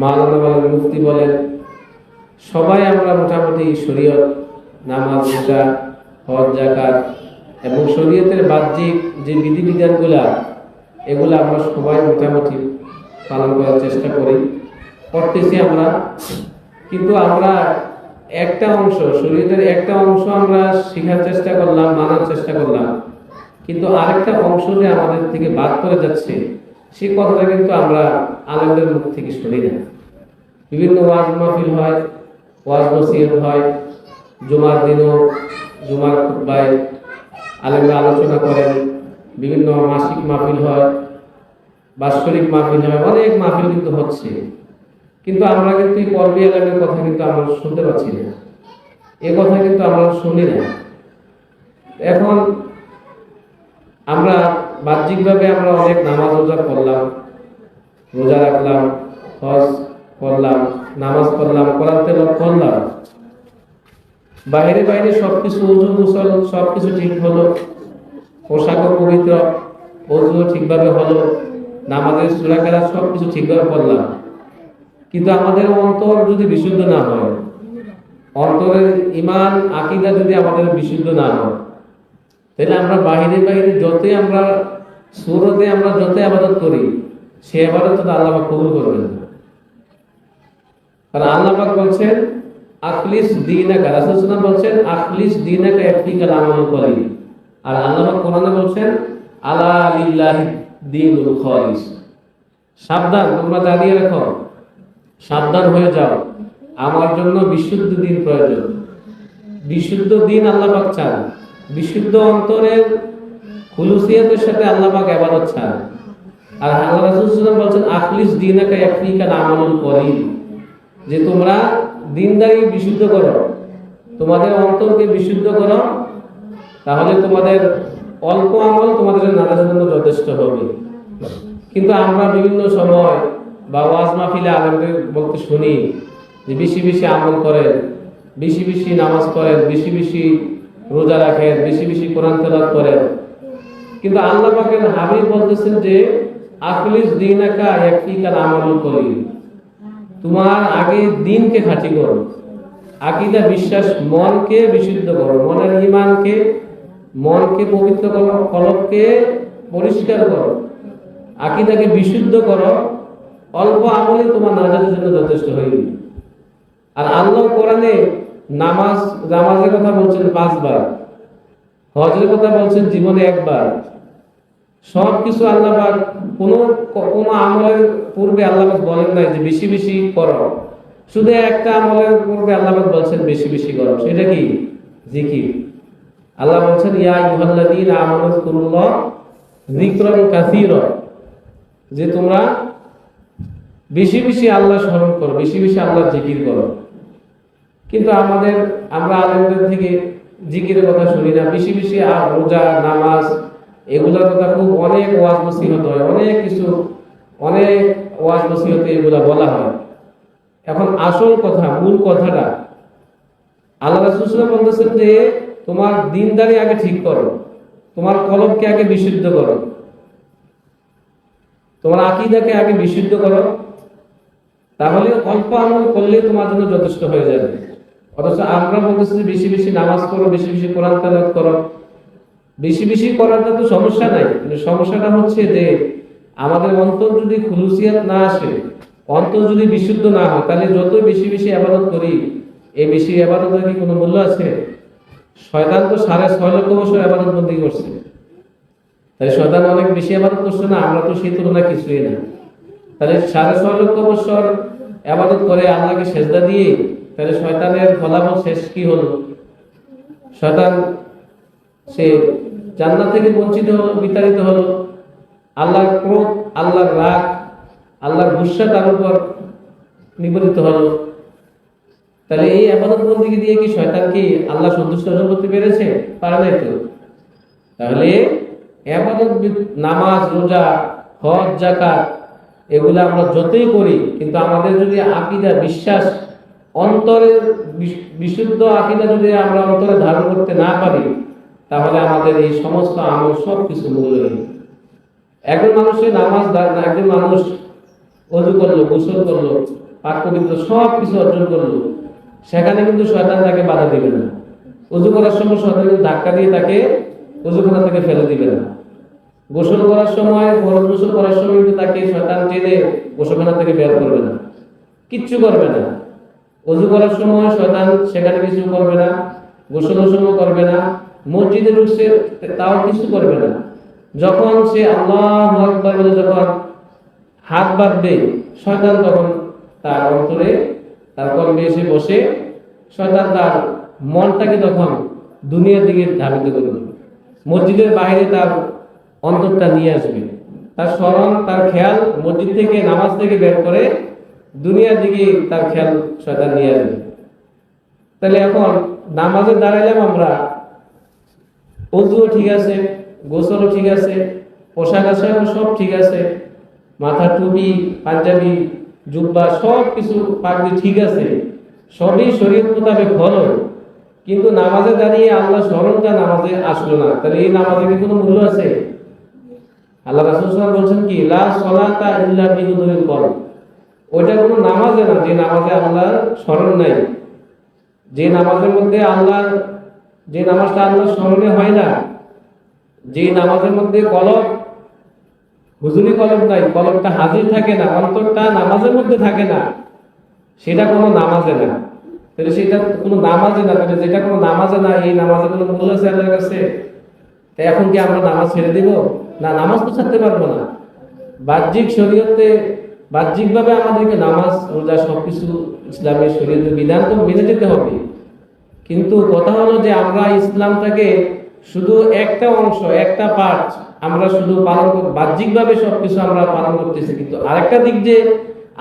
মাওলানা বলেন মুফতি বলেন, সবাই আমরা মোটামুটি শরীয়ত, নামাজ রোজা হজ জাকাত এবং শরীয়তের বাহ্যিক যে বিধিবিধানগুলা, এগুলো আমরা সবাই মোটামুটি পালন করার চেষ্টা করি, করতেছি আমরা। কিন্তু আমরা একটা অংশ শরীরের একটা অংশ আমরা শেখার চেষ্টা করলাম, মানার চেষ্টা করলাম। কিন্তু আরেকটা অংশ যে আমাদের থেকে বাদ করে যাচ্ছে সেই কথাটা কিন্তু আমরা আনন্দের মুখ থেকে শুনি না। বিভিন্ন ওয়াজ মাহফিল হয়, ওয়াজ নসিহত হয়, জুমার দিনও, জুমার খুতবায় আলেমরা আলোচনা করেন। বিভিন্ন মাসিক মাহফিল হয়, বাৎসরিক মাহফিল হয়, অনেক মাহফিল কিন্তু হচ্ছে। কিন্তু আমরা কিন্তু এই কর্মী আলেমের কথা কিন্তু আমরা শুনতে পাচ্ছি না। এ কথা কিন্তু আমরা শুনি না। এখন আমরা বাহ্যিকভাবে আমরা অনেক নামাজ রোজা করলাম, রোজা রাখলাম, হজ করলাম, নামাজ পড়লাম, কোরআন তেলাওয়াত করলাম। বাইরে বাইরে সবকিছু উজু মুসল, সবকিছু ঠিক হলো, পোশাকও পবিত্র অজু ঠিকভাবে হলো, নামাজের সুরাকারা সবকিছু ঠিকভাবে পড়লাম। কিন্তু আমাদের অন্তর যদি বিশুদ্ধ না হয়, অন্তরের ইমান আকিদা যদি আমাদের বিশুদ্ধ না হয়, তাহলে আমরা বাহিরে বাহিরে যতই আমরা সুরতে আমরা যতই আবাদত করি, সে আবাদত আল্লাহ কবুল করবেন। কারণ আল্লাহ বলছেন, আখলিস দিনাকা বলছেন, আখলিস দিনাকা কলি আর আল্লাহ কোরআনে বলছেন সাবধান, তোমরা রাখো, সাবধান হয়ে যাও। আমার জন্য বিশুদ্ধ দিন প্রয়োজন। বিশুদ্ধ দিন আল্লাহ চান। বিশুদ্ধ অন্তরের খুলুসিয়াতের সাথে আল্লাহ পাক ইবাদত চান। আর আল্লাহ রাসূল সাল্লাল্লাহু আখলিস দিনাকা ইয়াফিকাল আমালুল কলিল যে তোমরা দিনদারি বিশুদ্ধ করো, তোমাদের অন্তরকে বিশুদ্ধ করো, তাহলে তোমাদের অল্প আমল তোমাদের নামাজের জন্য যথেষ্ট হবে। কিন্তু আমরা বিভিন্ন সময় বা ওয়াজ মাহফিলে আলমদের বলতে শুনি যে বেশি বেশি আমল করেন, বেশি বেশি নামাজ করেন, বেশি বেশি রোজা রাখেন, বেশি বেশি কোরআন তেলাওয়াত করেন। কিন্তু আল্লাহ পাকের হাবিব বলতেছেন যে, আখলিস দিনাকা, ইয়াকফিকাল আমালুল কলিল তোমার আগে দিনকে খাঁটি করো। আকিদা, বিশ্বাস, মনকে বিশুদ্ধ করো। মনের ইমানকে মনকে পবিত্র করো, কলবকে পরিষ্কার করো। আকিদাকে বিশুদ্ধ করো। অল্প আমলে তোমার নাজাতের জন্য যথেষ্ট হয়ে যাবে। আর আল্লাহ কোরআনে নামাজ, নামাজের কথা বলছেন পাঁচবার। হজের কথা বলছেন জীবনে একবার। সব কিছু আল্লাহ কোনো কোনো আমলের পূর্বে আল্লাহ বলেন নাই যে বেশি বেশি করো। শুধু একটা আমলের পূর্বে আল্লাহ বলছেন বেশি বেশি করো। সেটা কি? জিকির। আল্লাহ বলছেন, ইয়া ইউহাল্লাযীনা আমানু কুল্লাহ যিকরান কাসীরা। যে তোমরা বেশি বেশি আল্লাহ স্মরণ করো, বেশি বেশি আল্লাহ জিকির করো। কিন্তু আমাদের, আমরা আলেমদের থেকে জিকিরের কথা শুনি না। বেশি বেশি রোজা, নামাজ এগুলোর কথা খুব অনেক ওয়াজ নসিহত হয়, অনেক কিছু, অনেক ওয়াজ নসিহতে এগুলা বলা হয়। এখন আসল কথা, মূল কথাটা, আল্লাহ রাসূল বলতেছেন যে, তোমার দিনদারি আগে ঠিক করো, তোমার কলবকে আগে বিশুদ্ধ করো, তোমার আকীদাকে আগে বিশুদ্ধ করো, তাহলে অল্প আমল করলে তোমার জন্য যথেষ্ট হয়ে যাবে। অথচ আমরা বলতেছি বেশি বেশি নামাজ করো বেশি বেশি কোরআন তেলাওয়াত করো। বেশি বেশি করাটা তো সমস্যা নাই। কিন্তু সমস্যাটা হচ্ছে যে আমাদের অন্তর যদি খুলুসিয়াত না আসে, অন্তর যদি বিশুদ্ধ না হয়, তাহলে যতই বেশি বেশি আবাদত করি, এই বেশি আবাদতের কি কোনো মূল্য আছে? শয়তান তো সাড়ে ছয় লক্ষ বছর আবাদত বন্দী করছে। তাই শয়তান অনেক বেশি আবাদত করছে না, আমরা তো সেই তুলনায় কিছুই না। তাহলে সাড়ে ছয় লক্ষ বছর আবাদত করে আল্লাহকে সেজদা দিয়ে, তাহলে শয়তানের ফলাফল শেষ কি হলো? শয়তান সে জান্নাত থেকে বঞ্চিত হলো, বিতাড়িত হলো। আল্লাহর ক্রোধ, আল্লাহর রাগ, আল্লাহর গুসা তার উপর নিবেদিত হলো। তাহলে এই আবাদত বন্দীকে দিয়ে কি শয়তান কি আল্লাহ সন্তুষ্ট অর্জন করতে পেরেছে? পারে নাই তো। তাহলে আবাদত নামাজ, রোজা, হজ জাকাত এগুলো আমরা যতই করি, কিন্তু আমাদের যদি আকিদা, বিশ্বাস, অন্তরের বিশুদ্ধ আকিদা যদি আমরা অন্তরে ধারণ করতে না পারি তাহলে আমাদের এই সমস্ত আমল সব কিছু মূল্যহীন একজন মানুষের নামাজ একজন মানুষ অজু করল, গোসল করল, পাক পবিত্র সব কিছু অর্জন করল, সেখানে কিন্তু শয়তান তাকে বাধা দিবে না। উজু করার সময় শয়তান ধাক্কা দিয়ে তাকে করা থেকে ফেলে দিবে না। গোসল করার সময় ফরজ গোসল করার সময় কিন্তু তাকে শয়তান টেনে গোসলখানা থেকে বের করবে না। কিচ্ছু করবে না। অজু করার সময় শয়তান সেখানে কিছু করবে না, গোসলের সময় করবে না। মসজিদে ঢুকছে তাও কিছু করবে না। যখন সে আল্লাহ আকবার বলে যখন হাত বাঁধবে, শয়তান তখন তার অন্তরে, তার কর্মে এসে বসে, শয়তান তার মনটাকে তখন দুনিয়ার দিকে ধাবিত করে দেবে। মসজিদের বাইরে তার অন্তরটা নিয়ে আসবে। তার স্মরণ, তার খেয়াল মসজিদ থেকে, নামাজ থেকে বের করে দুনিয়ার দিকে তার খেয়াল শয়তান নিয়ে আসবে। তাহলে এখন নামাজে দাঁড়াইলাম আমরা অজুও ঠিক আছে, গোসলও ঠিক আছে, পোশাক আশাক সব ঠিক আছে, মাথা টুপি, পাঞ্জাবি, জুব্বা সব কিছু পাগড়ি ঠিক আছে। সবই শরীর মোতাবেক হলো কিন্তু নামাজে দাঁড়িয়ে আল্লাহ স্মরণটা নামাজে আসলো না। তাহলে এই নামাজে কি কোনো মূল্য আছে? আল্লাহ রাসূল বলছেন কি, লা সলাতা ইল্লা বিহুদুরিল কলব। ওইটা কোনো নামাজে না, যে নামাজে আল্লাহ স্মরণ নাই। যে নামাজের মধ্যে আল্লাহ যে নামাজটা আল্লাহর স্মরণে হয় না যে নামাজের মধ্যে কলম হুজুরি কলম নাই কলমটা হাজির থাকে না, অন্তরটা নামাজের মধ্যে থাকে না, সেটা কোনো নামাজে না। তাহলে সেটা কোনো নামাজে না, তাহলে যেটা কোনো নামাজে না, এই নামাজে কোনো মূল্য আছে আল্লাহর কাছে? তা এখন কি আমরা নামাজ ছেড়ে দিব? না, নামাজ তো ছাড়তে পারব না। বাহ্যিক শরীয়তে, বাহ্যিকভাবে আমাদেরকে নামাজ, রোজা সবকিছু ইসলামের শরীয়তের বিধান তো মেনে যেতে হবে। কিন্তু কথা হলো যে আমরা ইসলামটাকে শুধু একটা অংশ, একটা পার্ট আমরা শুধু পালন বাহ্যিকভাবে সবকিছু আমরা পালন করতেছি, কিন্তু আরেকটা দিক যে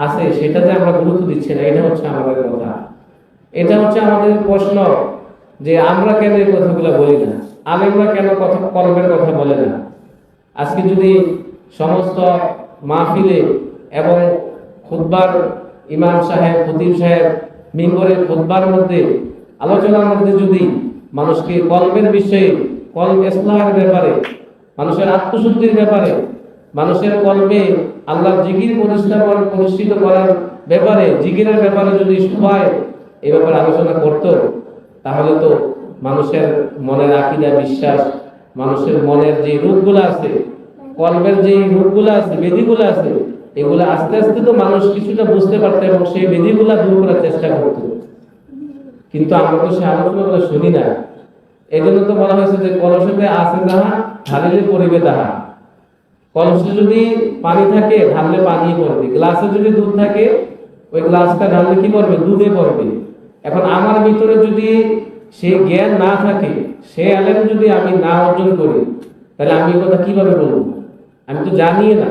আছে সেটাতে আমরা গুরুত্ব দিচ্ছি না, এটা হচ্ছে আমাদের কথা। এটা হচ্ছে আমাদের প্রশ্ন যে আমরা কেন এই কথাগুলো বলি না? আলেমরা কেন কথা কর্মের কথা বলে না? আজকে যদি সমস্ত মাহফিলে এবং খুতবার ইমাম সাহেব, খতিব সাহেব মিম্বরের খুতবার মধ্যে আলোচনার মধ্যে যদি মানুষকে কলবের বিষয়ে কলব ইসলামের ব্যাপারে, মানুষের আত্মশুদ্ধির ব্যাপারে, মানুষের কলবে আল্লাহর জিকির প্রতিষ্ঠা করার- প্রতিষ্ঠিত করার ব্যাপারে, জিকিরের ব্যাপারে যদি সবাই এই ব্যাপারে আলোচনা করত, তাহলে তো মানুষের মনের আকিদা, বিশ্বাস, মানুষের মনের যে রূপগুলো আছে কলবের যে রূপগুলো আছে, বেদিগুলো আছে, এগুলো আস্তে আস্তে তো মানুষ কিছুটা বুঝতে পারতো এবং সেই বেদিগুলা দূর করার চেষ্টা করত। কিন্তু আমরা তো সে আলোচনাগুলো শুনি না এই জন্য তো বলা হয়েছে যে কলসেতে আছে যাহা ঢালিলে পরিবে তাহা। কলসে যদি পানি থাকে, ঢাললে পানি পড়বে। গ্লাসে যদি দুধ থাকে, ওই গ্লাসটা ঢাললে কি করবে দুধে পড়বে। এখন আমার ভিতরে যদি সে জ্ঞান না থাকে, সে আলেম যদি আমি না অর্জন করি, তাহলে আমি কথা কীভাবে বলব? আমি তো জানি না।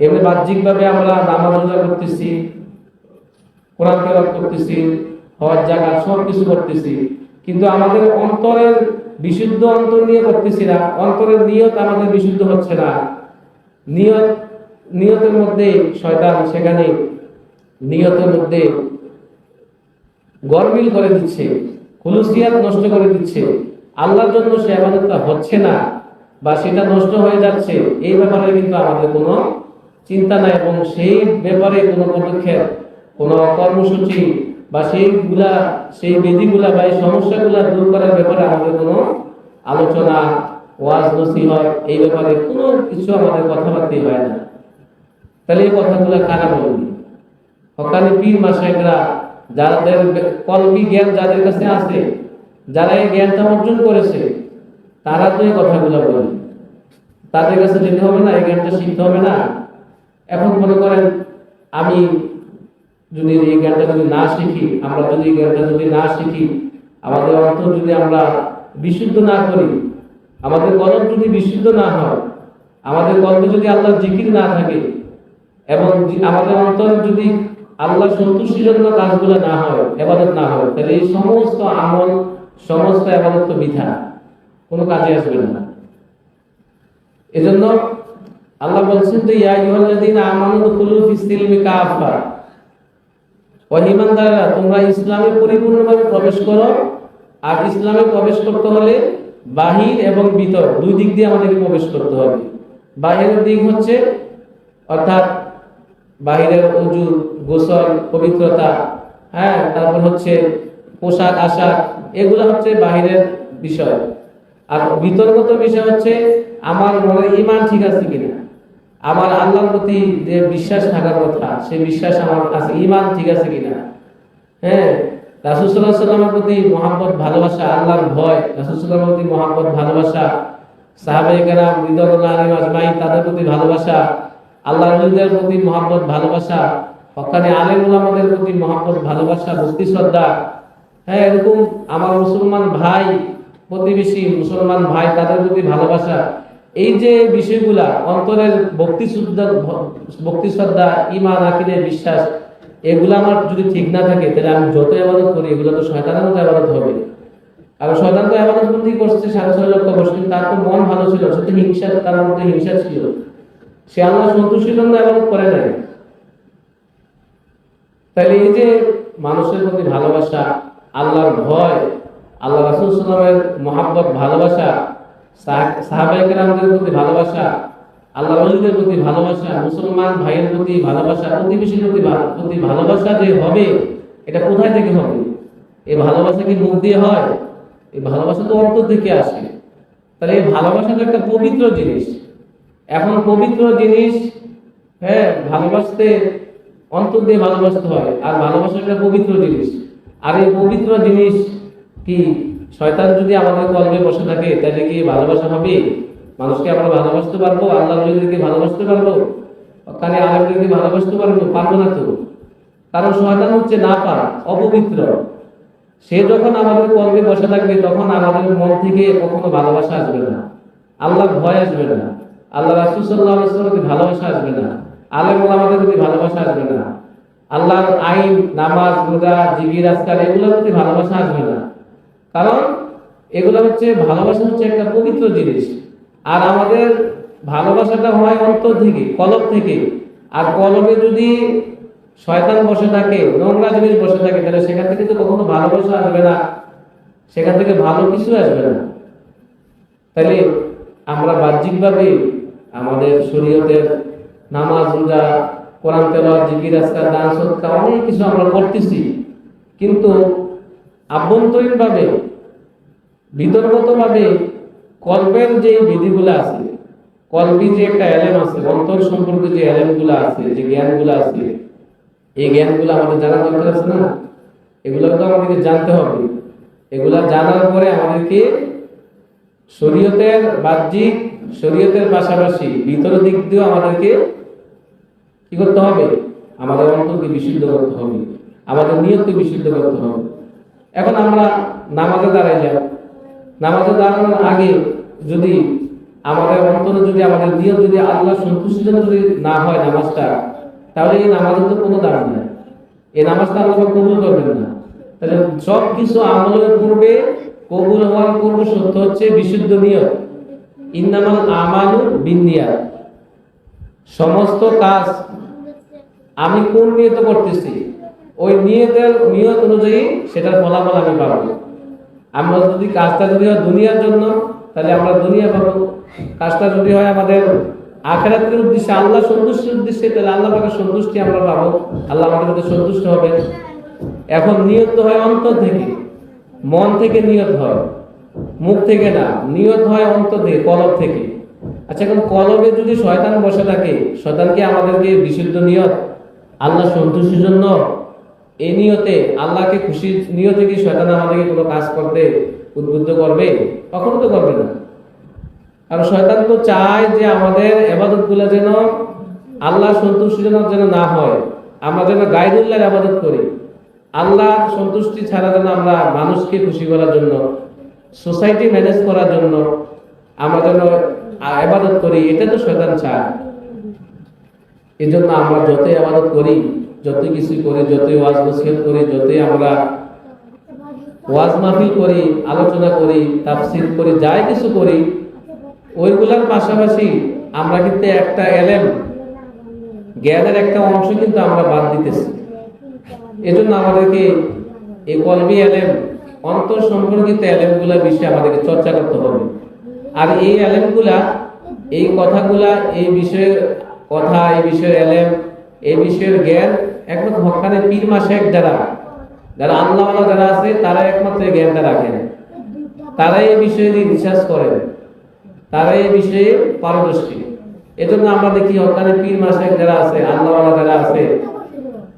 এমনি বাহ্যিকভাবে আমরা নামাজ রোজা করতেছি, কোরআন করতেছি হজ জাকাত সব কিছু করতেছি। কিন্তু আমাদের অন্তরের বিশুদ্ধ অন্তর নিয়ে করতেছি না। অন্তরের নিয়ত আমাদের বিশুদ্ধ হচ্ছে না। নিয়ত, নিয়তের মধ্যে শয়তান সেখানে নিয়তের মধ্যে গরমিল করে দিচ্ছে, খুলুসিয়াত নষ্ট করে দিচ্ছে। আল্লাহর জন্য সে আবাদতটা হচ্ছে না বা সেটা নষ্ট হয়ে যাচ্ছে, এই ব্যাপারে কিন্তু আমাদের কোনো চিন্তা নাই এবং সেই ব্যাপারে কোনো পদক্ষেপ, কোনো কর্মসূচি বা সেইগুলা, সেই বিধিগুলা বা এই সমস্যাগুলা দূর করার ব্যাপারে আমাদের কোনো আলোচনা, ওয়াজ নসিহত এই ব্যাপারে কোনো কিছু আমাদের কথাবার্তাই হয় না। তাহলে এই কথাগুলো কারা বলবে? হকানি পীর মাসাইকরা, যাদের কলবি জ্ঞান যাদের কাছে আছে, যারা এই জ্ঞানটা অর্জন করেছে, তারা তো এই কথাগুলো বলে। তাদের কাছে যেতে হবে না, এই জ্ঞানটা শিখতে হবে না। এখন মনে করেন, আমি যদি এই জ্ঞানটা যদি না শিখি, আমরা যদি এই জ্ঞানটা যদি না শিখি, আমাদের অর্থ যদি আমরা বিশুদ্ধ না করি, আমাদের কলম যদি বিশুদ্ধ না হয়, আমাদের কলমে যদি আল্লাহর জিকির না থাকে, এবং আমাদের অন্তর যদি আল্লাহ সন্তুষ্টির জন্য কাজগুলো না হয়, এবাদত না হয়, তাহলে এই সমস্ত আমল, সমস্ত এবাদত তো বৃথা কোনো কাজে আসবে না। এজন্য আল্লাহ বলছেন যে, ইয়া আইয়ুহাল্লাযীনা আমানু দুখুলু ফিস সিলমি কাফা ও ঈমানদাররা তোমরা ইসলামে পরিপূর্ণভাবে প্রবেশ করো, আর ইসলামে প্রবেশ করতে হলে বাহির এবং ভিতর, দুই দিক দিয়ে আমাদেরকে প্রবেশ করতে হবে। বাহিরের দিক হচ্ছে, অর্থাৎ বাহিরের অজু গোসল, পবিত্রতা হ্যাঁ তারপর হচ্ছে পোশাক, আশাক, এগুলো হচ্ছে বাহিরের বিষয়। আর বিতর্কত বিষয় হচ্ছে, আমার মনে ইমান ঠিক আছে কিনা? আমার আল্লাহর প্রতি যে বিশ্বাস থাকার কথা, সেই বিশ্বাস আমার আছে ইমান ঠিক আছে কিনা? হ্যাঁ? রাসুসাল্লাহ সাল্লামের প্রতি মহাব্বত, ভালোবাসা, আল্লাহর ভয় রাসুসাল্লামের প্রতি মহাব্বত, ভালোবাসা সাহাবাই কেরাম রিদুল্লাহ আলী আজমাই তাদের প্রতি ভালোবাসা আল্লাহ নবীদের প্রতি মহাব্বত, ভালোবাসা, হকানি আলেম উলামাদের প্রতি মহাব্বত, ভালোবাসা ভক্তি শ্রদ্ধা। হ্যাঁ এরকম আমার মুসলমান ভাই প্রতিবেশী, মুসলমান ভাই তাদের প্রতি ভালোবাসা। এই যে বিষয়গুলা, অন্তরের ভক্তি শ্রদ্ধা ভক্তি শ্রদ্ধা ইমান আকিদের বিশ্বাস, এগুলো আমার যদি ঠিক না থাকে, তাহলে আমি যত আবাদত করি, এগুলো তো শয়তানের মতো আবাদত হবে। আর শয়তান তো আবাদত বন্দি করছে সাড়ে ছয় লক্ষ বছর তার তো মন ভালো ছিল, সে তো হিংসা, তার মধ্যে হিংসা ছিল। সে আল্লাহ সন্তুষ্টির জন্য আবাদত করে নাই। তাহলে এই যে মানুষের প্রতি ভালোবাসা, আল্লাহর ভয়, আল্লাহ রাসুল সাল্লামের মহাব্বত, ভালোবাসা সাহাবাহিকেরামদের প্রতি ভালোবাসা, আল্লাহ রলিদের প্রতি ভালোবাসা, মুসলমান ভাইয়ের প্রতি ভালোবাসা প্রতিবেশীর প্রতি প্রতি ভালোবাসা যে হবে, এটা কোথায় থেকে হবে? এই ভালোবাসা কি মুখ দিয়ে হয়? এই ভালোবাসা তো অন্তর থেকে আসে। তাহলে এই ভালোবাসা তো একটা পবিত্র জিনিস। এখন পবিত্র জিনিস হ্যাঁ ভালোবাসতে, অন্তর দিয়ে ভালোবাসতে হয়। আর ভালোবাসা একটা পবিত্র জিনিস। আর এই পবিত্র জিনিস কি? শয়তান যদি আমাদের কলবে বসে থাকে তাহলে কি ভালোবাসা হবে? মানুষকে আমরা ভালোবাসতে পারব? আল্লাহ নবীদেরকে ভালোবাসতে পারব? তাহলে কানে আলমদেরকে ভালোবাসতে পারব? পারব না তো। কারণ শয়তান হচ্ছে না পারা অপবিত্র। সে যখন আমাদের কলবে বসে থাকবে, তখন আমাদের মন থেকে কখনো ভালোবাসা আসবে না। আল্লাহর ভয় আসবে না। আল্লাহ রাসূল সাল্লাল্লাহু প্রতি ভালোবাসা আসবে না। আলেম আমাদের প্রতি ভালোবাসা আসবে না। আল্লাহর আইন, নামাজ, রোজা, জিকির আজকার এগুলোর প্রতি ভালোবাসা আসবে না। কারণ এগুলো হচ্ছে, ভালোবাসা হচ্ছে একটা পবিত্র জিনিস। আর আমাদের ভালোবাসাটা হয় অন্তর থেকে, কলব থেকে। আর কলবে যদি শয়তান বসে থাকে, নোংরা জিনিস বসে থাকে, তাহলে সেখান থেকে তো কখনো ভালোবাসা আসবে না। সেখান থেকে ভালো কিছু আসবে না। তাহলে আমরা বাহ্যিকভাবে আমাদের শরীয়তের নামাজ রোজা, কোরআন তেলাওয়াত, জিকির, আজকার, দান সদকা অনেক কিছু আমরা করতেছি। কিন্তু আভ্যন্তরীণভাবে ভিতরগতভাবে কল্পের যে বিধিগুলো আছে, কল্পি যে একটা এলেম আছে, অন্তর সম্পর্কে যে এলেমগুলো আছে, যে জ্ঞানগুলো আছে, এই জ্ঞানগুলো আমাদের জানা দরকার আছে না? এগুলো তো আমাদেরকে জানতে হবে। এগুলা জানার পরে আমাদেরকে শরীয়তের বাহ্যিক, শরীয়তের পাশাপাশি ভিতর দিক দিয়েও আমাদেরকে কি করতে হবে? আমাদের অন্তরকে বিশুদ্ধ করতে হবে। আমাদের নিয়তকে বিশুদ্ধ করতে হবে। এখন আমরা নামাজে দাঁড়াই যাব নামাজে দাঁড়ানোর আগে যদি আমাদের অন্তরে যদি আমাদের নিয়ত যদি আল্লাহ সন্তুষ্টির যদি না হয় নামাজটা, তাহলে এই নামাজের তো কোনো দাম নাই। এই নামাজটা আল্লাহ কবুল করবেন না। তাহলে সব কিছু আমলের পূর্বে, কবুল হওয়ার পূর্ব সত্য হচ্ছে বিশুদ্ধ নিয়ত। ইন্নামাল আমালু বিনিয়াত সমস্ত কাজ আমি কোন নিয়ত করতেছি? ওই নিয়তের, নিয়ত অনুযায়ী সেটার ফলাফল আমি পাবো। আমরা যদি কাজটা যদি হয় দুনিয়ার জন্য, তাহলে আমরা দুনিয়া পাবো। কাজটা যদি হয় আমাদের আখেরাতের উদ্দেশ্যে, আল্লাহ সন্তুষ্টির উদ্দেশ্যে, তাহলে আল্লাহ পাকের সন্তুষ্টি আমরা পাবো। আল্লাহ আমাদের মধ্যে সন্তুষ্ট হবে। এখন নিয়ত হয় অন্তর থেকে, মন থেকে নিয়ত হয়, মুখ থেকে না, নিয়ত হয় অন্তর থেকে, কলব থেকে। আচ্ছা এখন কলবে যদি শয়তান বসে থাকে শয়তানকে আমাদেরকে বিশুদ্ধ নিয়ত, আল্লাহ সন্তুষ্টির জন্য এই নিয়তে আল্লাহকে খুশি নিয়তে কি শয়তান আমাদেরকে কোনো কাজ করতে উদ্বুদ্ধ করবে? কখনো তো করবে না। আর শয়তান তো চায় যে আমাদের এবাদতগুলো যেন আল্লাহ সন্তুষ্টিজনক যেন না হয়। আমরা যেন গাইদুল্লাহর আবাদত করি। আল্লাহর সন্তুষ্টি ছাড়া যেন আমরা মানুষকে খুশি করার জন্য, সোসাইটি ম্যানেজ করার জন্য আমরা যেন আবাদত করি, এটা তো শয়তান চায়। এই জন্য আমরা যতই আবাদত করি যতই কিছু করি, যতই ওয়াজ নসিহত করি, যতই আমরা ওয়াজ মাহফিল করি, আলোচনা করি, তাফসির করি, যাই কিছু করি, ওইগুলোর পাশাপাশি আমরা কিন্তু একটা এলেম, জ্ঞানের একটা অংশ কিন্তু আমরা বাদ দিতেছি। এজন্য আমাদেরকে এই কলবি এলেম, অন্তর সম্পর্কিত এলেমগুলা বিষয়ে আমাদেরকে চর্চা করতে হবে। আর এই এলেমগুলা, এই কথাগুলা, এই বিষয়ে কথা, এই বিষয়ে এলেম, এই বিষয়ের জ্ঞান একমাত্র হকানে পীর মাসেক যারা। যারা আল্লাহ যারা আছে তারা একমাত্র জ্ঞানটা রাখেন। তারাই এই বিষয়ে নিয়ে রিসার্চ করেন, তারাই এই বিষয়ে পারদর্শী। এজন্য আমরা দেখি হকানে পীর মাসেক যারা আছে আল্লাহ যারা আছে,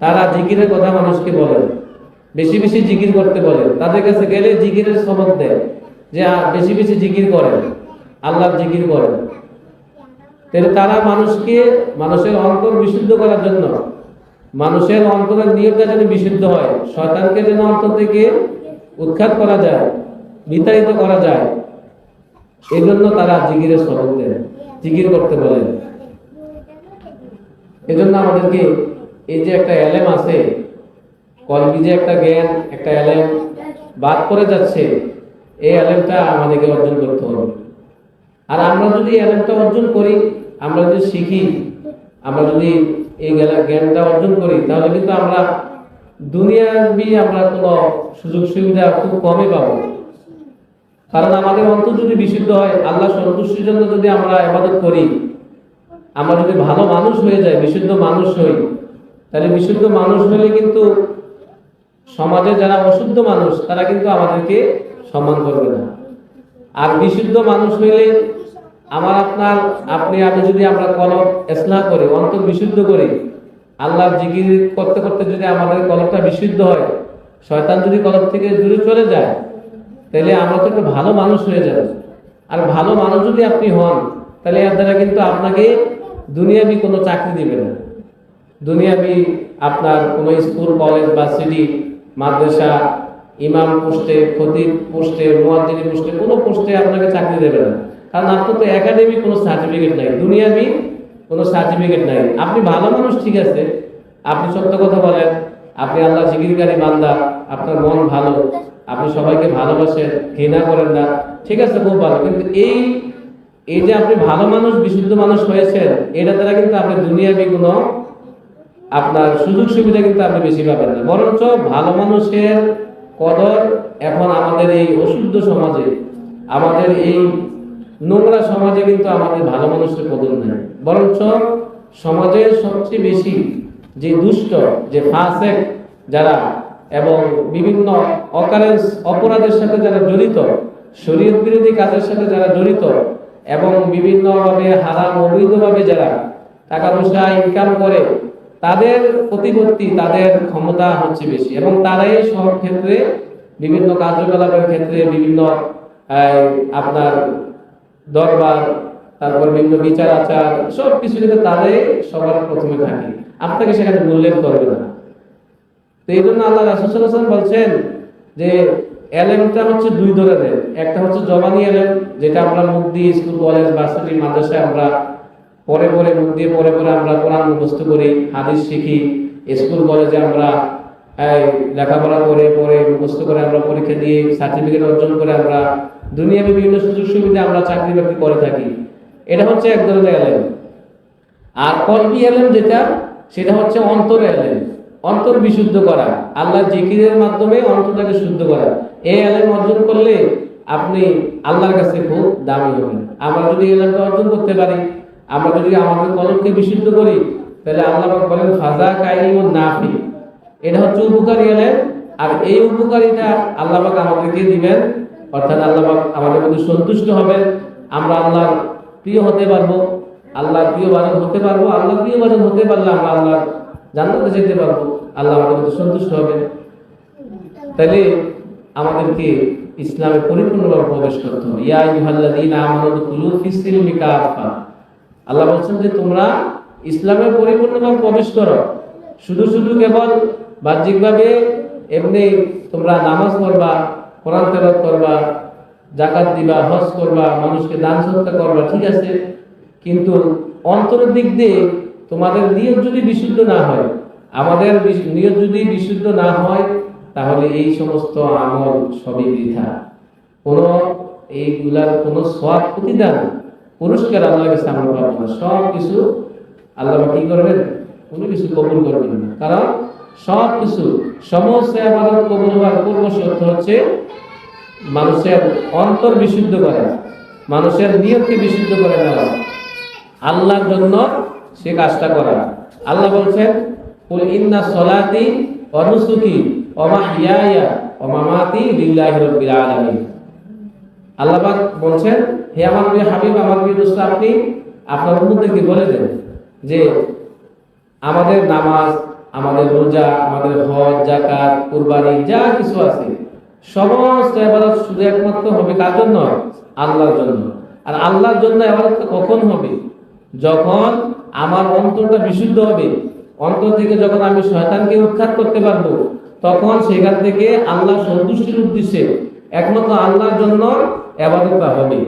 তারা জিকিরের কথা মানুষকে বলেন। বেশি বেশি জিকির করতে বলেন। তাদের কাছে গেলে জিকিরের সবক দেয় যে বেশি বেশি জিকির করেন। আল্লাহর জিকির করেন। তাহলে তারা মানুষকে, মানুষের অন্তর বিশুদ্ধ করার জন্য মানুষের অন্তরের নিয়তটা যেন বিশুদ্ধ হয়, শয়তানকে যেন অন্তর থেকে উৎখাত করা যায়, বিতাড়িত করা যায় এই জন্য তারা জিগিরের সবক দেন, জিকির করতে বলেন। এজন্য আমাদেরকে এই যে একটা এলেম আছে, কলবি যে একটা জ্ঞান, একটা এলেম বাদ করে যাচ্ছে, এই এলেমটা আমাদেরকে অর্জন করতে হবে। আর আমরা যদি এই এলেমটা অর্জন করি, আমরা যদি শিখি, আমরা যদি এই জ্ঞান- জ্ঞানটা অর্জন করি, তাহলে কিন্তু আমরা দুনিয়ার বি আমরা কোনো সুযোগ সুবিধা খুব কমই পাবো। কারণ আমাদের অন্তর যদি বিশুদ্ধ হয়, আল্লাহ সন্তুষ্টির জন্য যদি আমরা ইবাদত করি, আমরা যদি ভালো মানুষ হয়ে যাই, বিশুদ্ধ মানুষ হই, তাহলে বিশুদ্ধ মানুষ হলে কিন্তু সমাজে যারা অশুদ্ধ মানুষ, তারা কিন্তু আমাদেরকে সম্মান করবে না। আর বিশুদ্ধ মানুষ হইলে আমার আপনার, আপনি আমি যদি আমরা কলম ইসলাম করি অন্তর বিশুদ্ধ করি, আল্লাহর জিকির করতে করতে যদি আমাদের কলমটা বিশুদ্ধ হয়, শয়তান যদি কলম থেকে দূরে চলে যায়, তাহলে আমরা তো একটা ভালো মানুষ হয়ে যাবে। আর ভালো মানুষ যদি আপনি হন, তাহলে এর দ্বারা কিন্তু আপনাকে দুনিয়াবি কোনো চাকরি দিবে না। দুনিয়াবি আপনার কোনো স্কুল, কলেজ বা সিটি মাদ্রাসা, ইমাম পোস্টে, খতিব পোস্টে, মুয়াজ্জিনি পোস্টে, কোনো পোস্টে আপনাকে চাকরি দেবে না। কারণ আপনার তো একাডেমিক কোনো সার্টিফিকেট নাই দুনিয়াবি কোনো সার্টিফিকেট নাই। আপনি ভালো মানুষ, ঠিক আছে। আপনি সত্য কথা বলেন, আপনি আল্লাহ জিকিরকারী বান্দা, আপনার মন ভালো, আপনি সবাইকে ভালোবাসেন, ঘৃণা করেন না, ঠিক আছে, খুব ভালো। কিন্তু এই এই যে আপনি ভালো মানুষ, বিশুদ্ধ মানুষ হয়েছেন, এটা দ্বারা কিন্তু আপনি দুনিয়াবি কোনো আপনার সুযোগ সুবিধা কিন্তু আপনি বেশি পাবেন না। বরঞ্চ ভালো মানুষের কদর এখন আমাদের এই অশুদ্ধ সমাজে, আমাদের এই নোংরা সমাজে কিন্তু আমাদের ভালো মানুষের কদর নেই। বরঞ্চ সমাজের সবচেয়ে বেশি যে দুষ্ট, যে ফাসেক যারা এবং বিভিন্ন অকারেন্স, অপরাধের সাথে যারা জড়িত, শরীয়ত বিরোধী কাজের সাথে যারা জড়িত এবং বিভিন্নভাবে হারাম, অবৈধভাবে যারা টাকা পয়সা ইনকাম করে, তাদের প্রতিপত্তি, তাদের ক্ষমতা হচ্ছে বেশি এবং তারাই সব ক্ষেত্রে বিভিন্ন কার্যকলাপের ক্ষেত্রে বিভিন্ন আপনার দরবার, তারপর বিভিন্ন বিচার আচার সব কিছু কিন্তু তাদের সবার প্রথমে থাকে। আপনাকে সেখানে মূল্যায়ন করবে না। তো এই জন্য আল্লাহ রাসুসাল্লাম বলছেন যে, এলেমটা হচ্ছে দুই ধরনের। একটা হচ্ছে জবানি এলেম, যেটা আমরা মুখ দিয়ে স্কুল, কলেজ, ভার্সিটি, মাদ্রাসায় আমরা পরে পরে মুখ দিয়ে পরে পরে আমরা কোরআন মুখস্থ করি, হাদিস শিখি, স্কুল, কলেজে আমরা লেখাপড়া করে পরে মুখস্থ করে আমরা পরীক্ষা দিয়ে সার্টিফিকেট অর্জন করে আমরা দুনিয়াবে বিভিন্ন সুযোগ সুবিধা আমরা চাকরি বাকরি করে থাকি। এটা হচ্ছে এক ধরনের এলেম আর কলবি এলেম যেটা, সেটা হচ্ছে অন্তর এলেম অন্তর বিশুদ্ধ করা। আল্লাহর জিকিরের মাধ্যমে অন্তরটাকে শুদ্ধ করা। এই এলেম অর্জন করলে আপনি আল্লাহর কাছে খুব দামি হবেন। আমরা যদি এলেমটা অর্জন করতে পারি, আমরা যদি আমাদের কলমকে বিশুদ্ধ করি, তাহলে আল্লাহ বলেন, ফাজা কাইমুন নাফি এটা হচ্ছে উপকারী এলেম আর এই উপকারিতা আল্লাহ আমাদেরকে দিবেন অর্থাৎ আল্লাহ আমাদের মধ্যে সন্তুষ্ট হবেন। আমরা আল্লাহর প্রিয় হতে পারব, আল্লাহর প্রিয় বাজন হতে পারব, আল্লাহর প্রিয় বাজন হতে পারলে আমরা আল্লাহর জান্নাতে যেতে পারব। আল্লাহ আমাদের মধ্যে সন্তুষ্ট হবেন। তাহলে আমাদেরকে ইসলামে পরিপূর্ণভাবে প্রবেশ করতে হবে। ইয়া আইয়ুহাল্লাযীনা আমানু দুখুলু ফিস সিলমি কাফা আল্লাহ বলছেন যে, তোমরা ইসলামে পরিপূর্ণভাবে প্রবেশ করো। শুধু শুধু কেবল বাহ্যিকভাবে এমনি তোমরা নামাজ পড়বা কোরআন তেলাওয়াত করবা জাকাত দিবা, হজ করবা, মানুষকে দান সৎকার করবা, ঠিক আছে? কিন্তু অন্তরের দিক দিয়ে তোমাদের নিয়ত যদি বিশুদ্ধ না হয়, আমাদের নিয়ত যদি বিশুদ্ধ না হয়, তাহলে এই সমস্ত আমল সবই বৃথা। কোন এইগুলার কোনো সব প্রতিদান পুরস্কার আল্লাহর কাছে আমরা পাবো না। সব কিছু আল্লাহ কি করবেন? কোনো কিছু কবুল করবেন না। কারণ সব কিছু সমস্ত আমাদের কবুল হওয়ার পূর্ব শর্ত হচ্ছে মানুষের অন্তর বিশুদ্ধ করা, মানুষের নিয়তকে বিশুদ্ধ করে দেওয়া আল্লাহর জন্য সে কাজটা করা। আল্লাহ বলছেন, কুল ইন্না সলাতি ওয়া নুসুকি ওয়া মাহইয়ায়া ওয়া মামাতি লিল্লাহি রাব্বিল আলামিন। আল্লাহ বলছেন, হে আমার প্রিয় হাবিব, আমার প্রিয় দোস্ত, আপনি আপনার উম্মতদেরকে বলে দেন যে আমাদের নামাজ আমাদের রোজা, আমাদের হজ জাকাত কুরবানি, যা কিছু আছে, সমস্ত ইবাদত শুধু একমাত্র হবে কার জন্য? আল্লাহর জন্য। আর আল্লাহর জন্য ইবাদত কখন হবে? যখন আমার অন্তরটা বিশুদ্ধ হবে, অন্তর থেকে যখন আমি শয়তানকে উৎখাত করতে পারব, তখন সেখান থেকে আল্লাহ সন্তুষ্টির উদ্দেশ্যে একমাত্র আল্লাহর জন্য এবাদতটা হবে।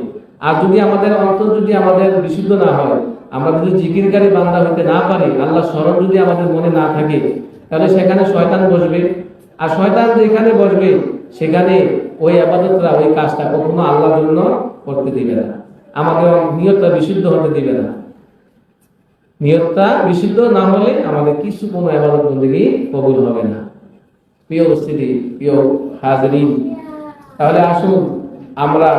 আর যদি আমাদের অন্তর যদি আমাদের বিশুদ্ধ না হয় আমরা যদি জিকিরকারী বান্দা হতে না পারি, আল্লাহ স্মরণ যদি আমাদের মনে না থাকে, তাহলে সেখানে শয়তান বসবে। আর শয়তান যেখানে বসবে, সেখানে ওই আবাদতরা ওই কাজটা কখনো আল্লাহর জন্য করতে দিবে না। আমাদের নিয়তটা বিশুদ্ধ হতে দিবে না। নিয়তটা বিশুদ্ধ না হলে আমাদের কিছু কোনো আবাদত বন্দী কবুল হবে না। প্রিয় উপস্থিতি, প্রিয় হাজরিন, তাহলে আসুন আমরা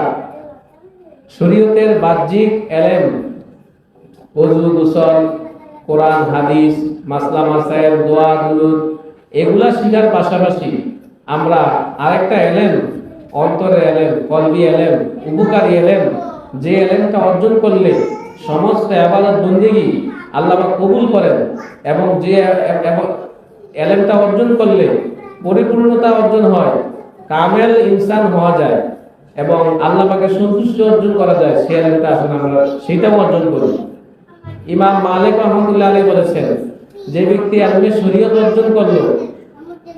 শরীয়তের বাহ্যিক এলেম ওযু গোসল কোরআন, হাদিস, মাসলা মাসাইল দোয়া, দুরুদ, এগুলা শিখার পাশাপাশি আমরা আরেকটা এলেম, অন্তরের এলেম, কলবি এলেম, উপকারী এলেম, যে এলেমটা অর্জন করলে সমস্ত আবাদত, বন্দিগি আল্লাহ কবুল করেন এবং যে এলেমটা অর্জন করলে পরিপূর্ণতা অর্জন হয়, কামেল ইনসান হওয়া যায় এবং আল্লাহ পাকে সন্তুষ্টি অর্জন করা যায়, সে এলেমটা আসলে আমরা সেটাও অর্জন করি। ইমাম মালিক রহমতুল্লাহ আলী বলেছেন, যে ব্যক্তি এলমে শরীয়ত অর্জন করল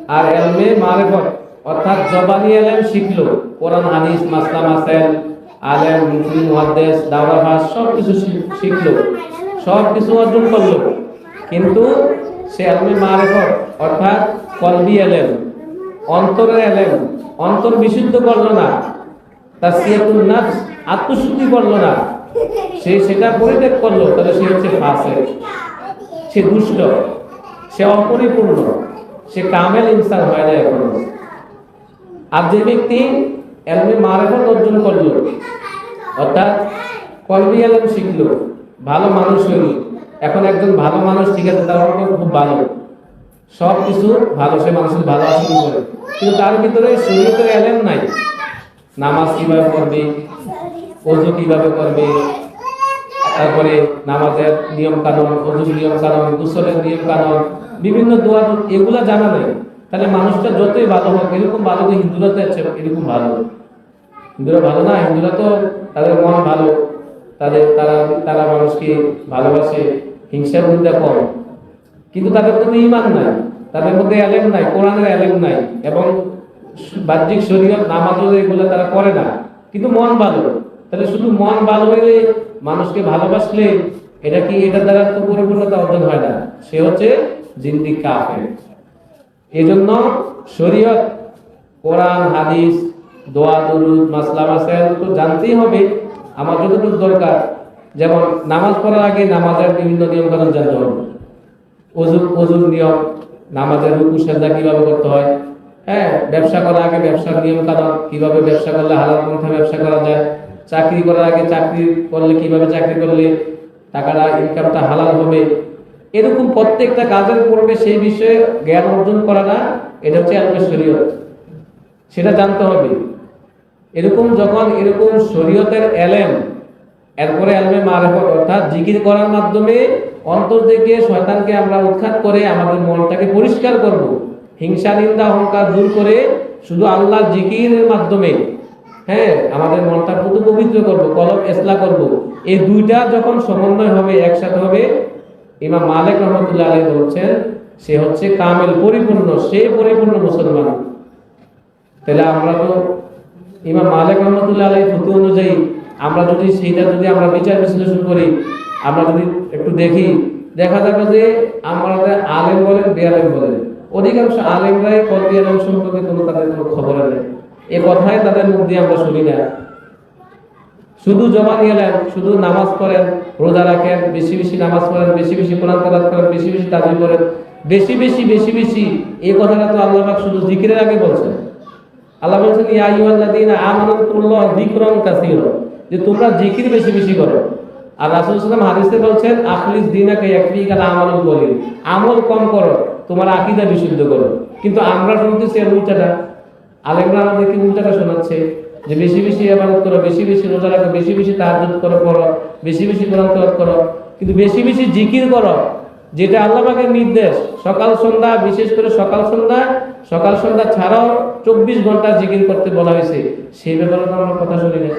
আর এলমে মারেফত, অর্থাৎ জবানি এলেম শিখলো, কোরআন, হাদিস, মাসলা, মাসাইল, আলেম মুসলিম মুহাদ্দিস দাওরা ভাস সব কিছু শিখ- শিখলো সব কিছু অর্জন করল। কিন্তু সে এলমে মারেফত, অর্থাৎ কলবি এলেম, অন্তরের এলেম, অন্তর বিশুদ্ধ করল না তার সিয়াতুন নাফস, আত্মশুদ্ধি করল না সে সেটা পরিত্যাগ করল তাহলে সে হচ্ছে ফাসে সে দুষ্ট, সে অপরিপূর্ণ, সে কামেল ইনসান হয় না এখনও। আর যে ব্যক্তি এলমে মারেফত অর্জন করল, অর্থাৎ কলবি এলম শিখলো, ভালো মানুষ হইল। এখন একজন ভালো মানুষ, ঠিক আছে, তার অন্তর খুব ভালো। সব কিছু ভালো, সে মানুষের ভালো আচরণ করে। কিন্তু তার ভিতরে শরীয়তের এলেম নাই। নামাজ কীভাবে পড়বে, ওযু কীভাবে করবে তারপরে নামাজের নিয়ম কানুন অজুর নিয়ম কানুন গোসলের নিয়ম কানুন বিভিন্ন দোয়া এগুলা জানা নেই। তাহলে মানুষটা যতই ভালো হোক, এরকম ভালো তো হিন্দুরা তো এরকম ভালো। হিন্দুরা ভালো না, হিন্দুরা তো তাদের মন ভালো। তাদের, তারা তারা মানুষকে ভালোবাসে, হিংসার মধ্যে কম। কিন্তু তাদের মধ্যে ইমান নাই, তাদের মধ্যে অ্যালেম নাই, কোরআনের অ্যালেম নাই, এবং বাহ্যিক শরীর নামাজ এগুলো তারা করে না। কিন্তু মন ভালো। তাহলে শুধু মন ভালো হইলে মানুষকে ভালোবাসলে এটা কি এটা দ্বারা তো পরিপূর্ণতা অর্জন হয় না? সে হচ্ছে কাফের। এই জন্য শরীয়ত, কোরআন, হাদিস, দোয়া, দরুদ, মাসলা তো জানতেই হবে। আমার যতটুকু দরকার, যেমন নামাজ পড়ার আগে নামাজের বিভিন্ন নিয়ম কানুন জানতে হবে। অজুর অজুর নিয়ম, নামাজের রুকু, সেজদা কীভাবে করতে হয়? হ্যাঁ ব্যবসা করার আগে ব্যবসার নিয়ম কানুন কীভাবে ব্যবসা করলে হালাল পন্থা ব্যবসা করা যায়? চাকরি করার আগে চাকরি করলে, কীভাবে চাকরি করলে টাকাটা ইনকামটা হালাল হবে? এরকম প্রত্যেকটা কাজের পূর্বে সেই বিষয়ে জ্ঞান অর্জন করা না, এটা হচ্ছে আলমে শরীয়ত। সেটা জানতে হবে। এরকম যখন এরকম শরীয়তের এলেম, এরপরে আলমে মারেফত, অর্থাৎ জিকির করার মাধ্যমে অন্তর থেকে শয়তানকে আমরা উৎখাত করে আমাদের মনটাকে পরিষ্কার করব। হিংসা, নিন্দা, অহংকার দূর করে শুধু আল্লাহ জিকিরের মাধ্যমে হ্যাঁ আমাদের মনটা পুরো পবিত্র করব, কলম এসলা করব। এই দুইটা যখন সমন্বয় হবে, একসাথে হবে, ইমাম মালিক রহমতুল্লাহ আলী বলছেন, সে হচ্ছে কামেল পরিপূর্ণ, সে পরিপূর্ণ মুসলমান। তাহলে আমরা তো ইমাম মালিক রহমতুল্লাহ আলী ফতু অনুযায়ী, আমরা যদি সেইটা যদি আমরা বিচার বিশ্লেষণ করি, আমরা যদি একটু দেখি, দেখা যাবে যে আমাদের আলেম বলেন, বেআলেম বলেন, অধিকাংশ আলেমরাই কলবি আলেম সম্পর্কে কোনো তাদের কোনো খবর নেই। এ কথাই তাদের মুখ দিয়ে আমরা শুনি না। শুধু জমা নিয়ে নেন, শুধু নামাজ পড়েন, রোজা রাখেন, বেশি বেশি নামাজ পড়েন, বেশি বেশি কোরআন তেলাওয়াত করেন, বেশি বেশি তাজিম করেন বেশি বেশি বেশি বেশি এই কথাটা তো আল্লাহ শুধু জিকিরের আগে বলছেন। আল্লাহ বলছেন, ইয়া আইয়ুহাল্লাযীনা আমানুল্লাহ যিকরান কাসীরা যে তোমরা জিকির বেশি বেশি করো। আর রাসূল সাল্লাল্লাহু হাদিসে বলছেন, আখলিস দিনাকে ইয়াকফিকা আমালুল কলিল আমল কম করো, তোমার আকীদা বিশুদ্ধ করো কিন্তু আমরা শুনতেছি উল্টাটা আলেমরা আমাদেরকে উল্টাটা শোনাচ্ছে যে বেশি বেশি ইবাদত করো, বেশি বেশি রোজা রাখো, বেশি বেশি তাহাজ্জুদ করো, পড়ো, বেশি বেশি কোরআন তেলাওয়াত করো, কিন্তু বেশি বেশি জিকির করো, যেটা আল্লাহ নির্দেশ। সকাল সন্ধ্যা, বিশেষ করে সকাল সন্ধ্যা সকাল সন্ধ্যা ছাড়াও চব্বিশ ঘণ্টা জিকির করতে বলা হয়েছে। সেই ব্যাপারে তো আমরা কথা শুনি না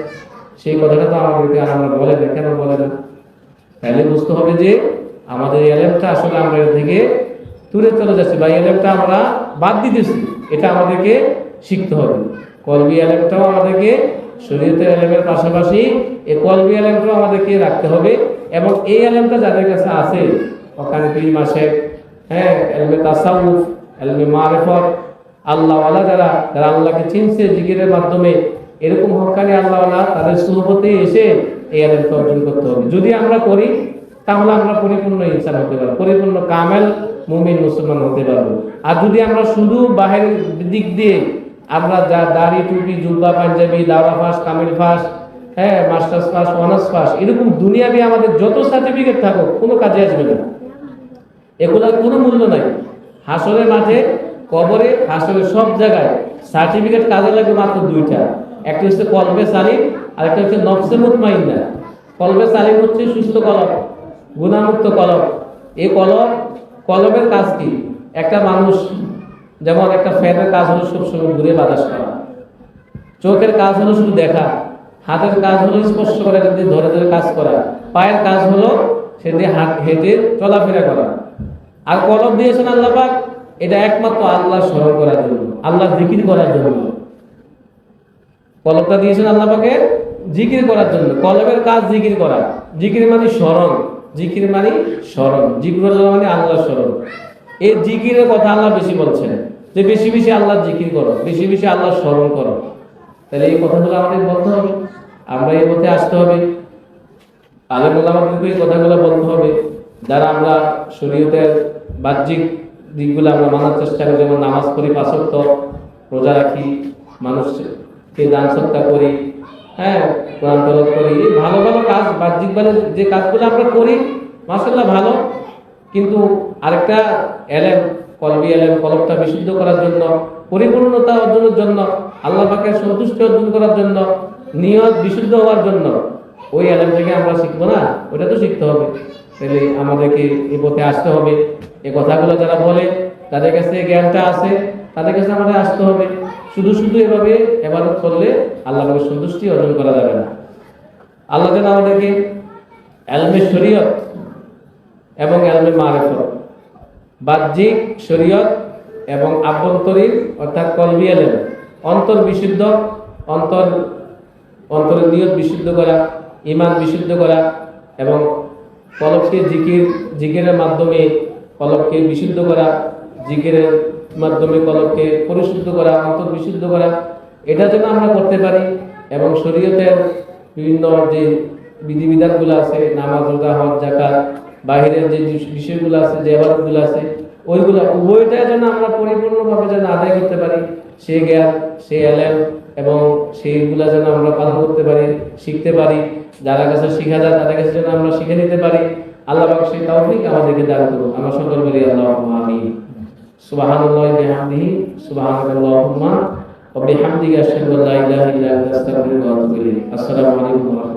সেই কথাটা তো আমাদেরকে আর আমরা বলে না, কেন বলে না? তাহলে বুঝতে হবে যে আমাদের এলেমটা আসলে আমরা থেকে দূরে চলে যাচ্ছি বা এলেমটা আমরা বাদ দিতেছি। এটা আমাদেরকে শিখতে হবে। কলবি এলেমটাও আমাদেরকে শরীয়তের এলেমের পাশাপাশি এই কলবি এলেমটাও আমাদেরকে রাখতে হবে এবং এই এলেমটা যাদের কাছে আছে ওখানে তিন মাসে হ্যাঁ এলমে তাসাউফ এলমে মারেফত, আল্লাহওয়ালা যারা যারা আল্লাহকে চিনছে জিকিরের মাধ্যমে, এরকম হকানি আল্লাহওয়ালা তাদের সুহবতে এসে এই আলেমকে অর্জন করতে হবে। যদি আমরা করি, তাহলে আমরা পরিপূর্ণ ইনসান হতে পারব, পরিপূর্ণ কামেল মুমিন মুসলমান হতে পারব। আর যদি আমরা শুধু বাহিরের দিক দিয়ে আমরা যা দাড়ি টুপি, জুব্বা, পাঞ্জাবি দাওয়া ফাঁস, কামিল ফাঁস হ্যাঁ মাস্টার্স পাস অনার্স পাস এরকম দুনিয়াবি আমাদের যত সার্টিফিকেট থাকুক, কোনো কাজে আসবে না। এগুলোর কোনো মূল্য নাই। হাসরের মাঠে, কবরে, হাসরের সব জায়গায় সার্টিফিকেট কাজে লাগবে মাত্র দুইটা। একটা হচ্ছে কলবে সালিম আর একটা হচ্ছে নফসে মুতমাইন্না। কলবে সালিম হচ্ছে সুস্থ কলম গুণামুক্ত কলম এই কলম কলমের কাজ কি? একটা মানুষ যেমন একটা ফ্যানের কাজ হলো সবসময় ঘুরে বাতাস করা চোখের কাজ হলো শুধু দেখা, হাতের কাজ হলো স্পর্শ করে, এটা দিয়ে ধরে ধরে কাজ করা। পায়ের কাজ হলো সে দিয়ে হাত হেঁটে চলাফেরা করা। আর কলম দিয়েছেন আল্লাহ পাক, এটা একমাত্র আল্লাহ স্মরণ করার জন্য, আল্লাহ জিকির করার জন্য। কলমটা দিয়েছেন আল্লাহ পাকে জিকির করার জন্য। কলমের কাজ জিকির করা। জিকির মানে স্মরণ। জিকির মানে স্মরণ। জিকির মানে আল্লাহ স্মরণ। এই জিকিরের কথা আল্লাহ বেশি বলছেন। যে বেশি বেশি আল্লাহ জিকির করো, বেশি বেশি আল্লাহ স্মরণ করো। তাহলে এই কথাগুলো আমাদের বলতে হবে। আমরা এই পথে আসতে হবে। আলেম আমাদেরকে এই কথাগুলো বলতে হবে। যারা আমরা শরীয়তের বাহ্যিক দিকগুলো আমরা মানার চেষ্টা করি, যেমন নামাজ পড়ি পাঁচক্ত রোজা রাখি, মানুষকে দান সত্তা করি হ্যাঁ কোরআন তলব করি, এই ভালো ভালো কাজ বাহ্যিকভাবে যে কাজগুলো আমরা করি মাসাল্লাহ ভালো। কিন্তু আরেকটা এলেম কলবি এলেম কলবটা বিশুদ্ধ করার জন্য, পরিপূর্ণতা অর্জনের জন্য, আল্লাহ পাকের সন্তুষ্টি অর্জন করার জন্য, নিয়ত বিশুদ্ধ হওয়ার জন্য, ওই এলেম থেকে আমরা শিখব না? ওটা তো শিখতে হবে। তাহলে আমাদেরকে এই পথে আসতে হবে। এই কথাগুলো যারা বলে, তাদের কাছে জ্ঞানটা আছে, তাদের কাছে আমাদের আসতে হবে। শুধু শুধু এভাবে এবাদত করলে আল্লাহ পাকের সন্তুষ্টি অর্জন করা যাবে না। আল্লাহ যেন আমাদেরকে এলমে শরীয়ত এবং এলমে মারেফত বাহ্যিক শরীয়ত এবং আভ্যন্তরীণ, অর্থাৎ কলবি এলেম অন্তর বিশুদ্ধ, অন্তর, অন্তরের নিয়ত বিশুদ্ধ করা ইমান বিশুদ্ধ করা এবং কলবকে জিকির, জিকিরের মাধ্যমে কলবকে বিশুদ্ধ করা, জিকিরের মাধ্যমে কলককে পরিশুদ্ধ করা, অন্তর বিশুদ্ধ করা, এটা যেন আমরা করতে পারি এবং শরীয়তের বিভিন্ন যে বিধিবিধানগুলো আছে, নামাজ, রোজা, হজ জাকাত বাহিরের যে বিষয়গুলো আছে, যে আবাদতগুলো আছে, ওইগুলো উভয়টা যেন আমরা পরিপূর্ণভাবে যেন আদায় করতে পারি। সে জ্ঞান, সে এলেম এবং সেইগুলা যেন আমরা পালন করতে পারি, শিখতে পারি। যারা কাছে শিখা যায়, তাদের কাছে যেন আমরা শিখে নিতে পারি। আল্লাহ পাক সেই তৌফিক আমাদেরকে দান করুন আমরা সকল বলি আল্লাহ আমিন। সুবহানাল্লাহি বিহামদিহি আসসালামু আলাইকুম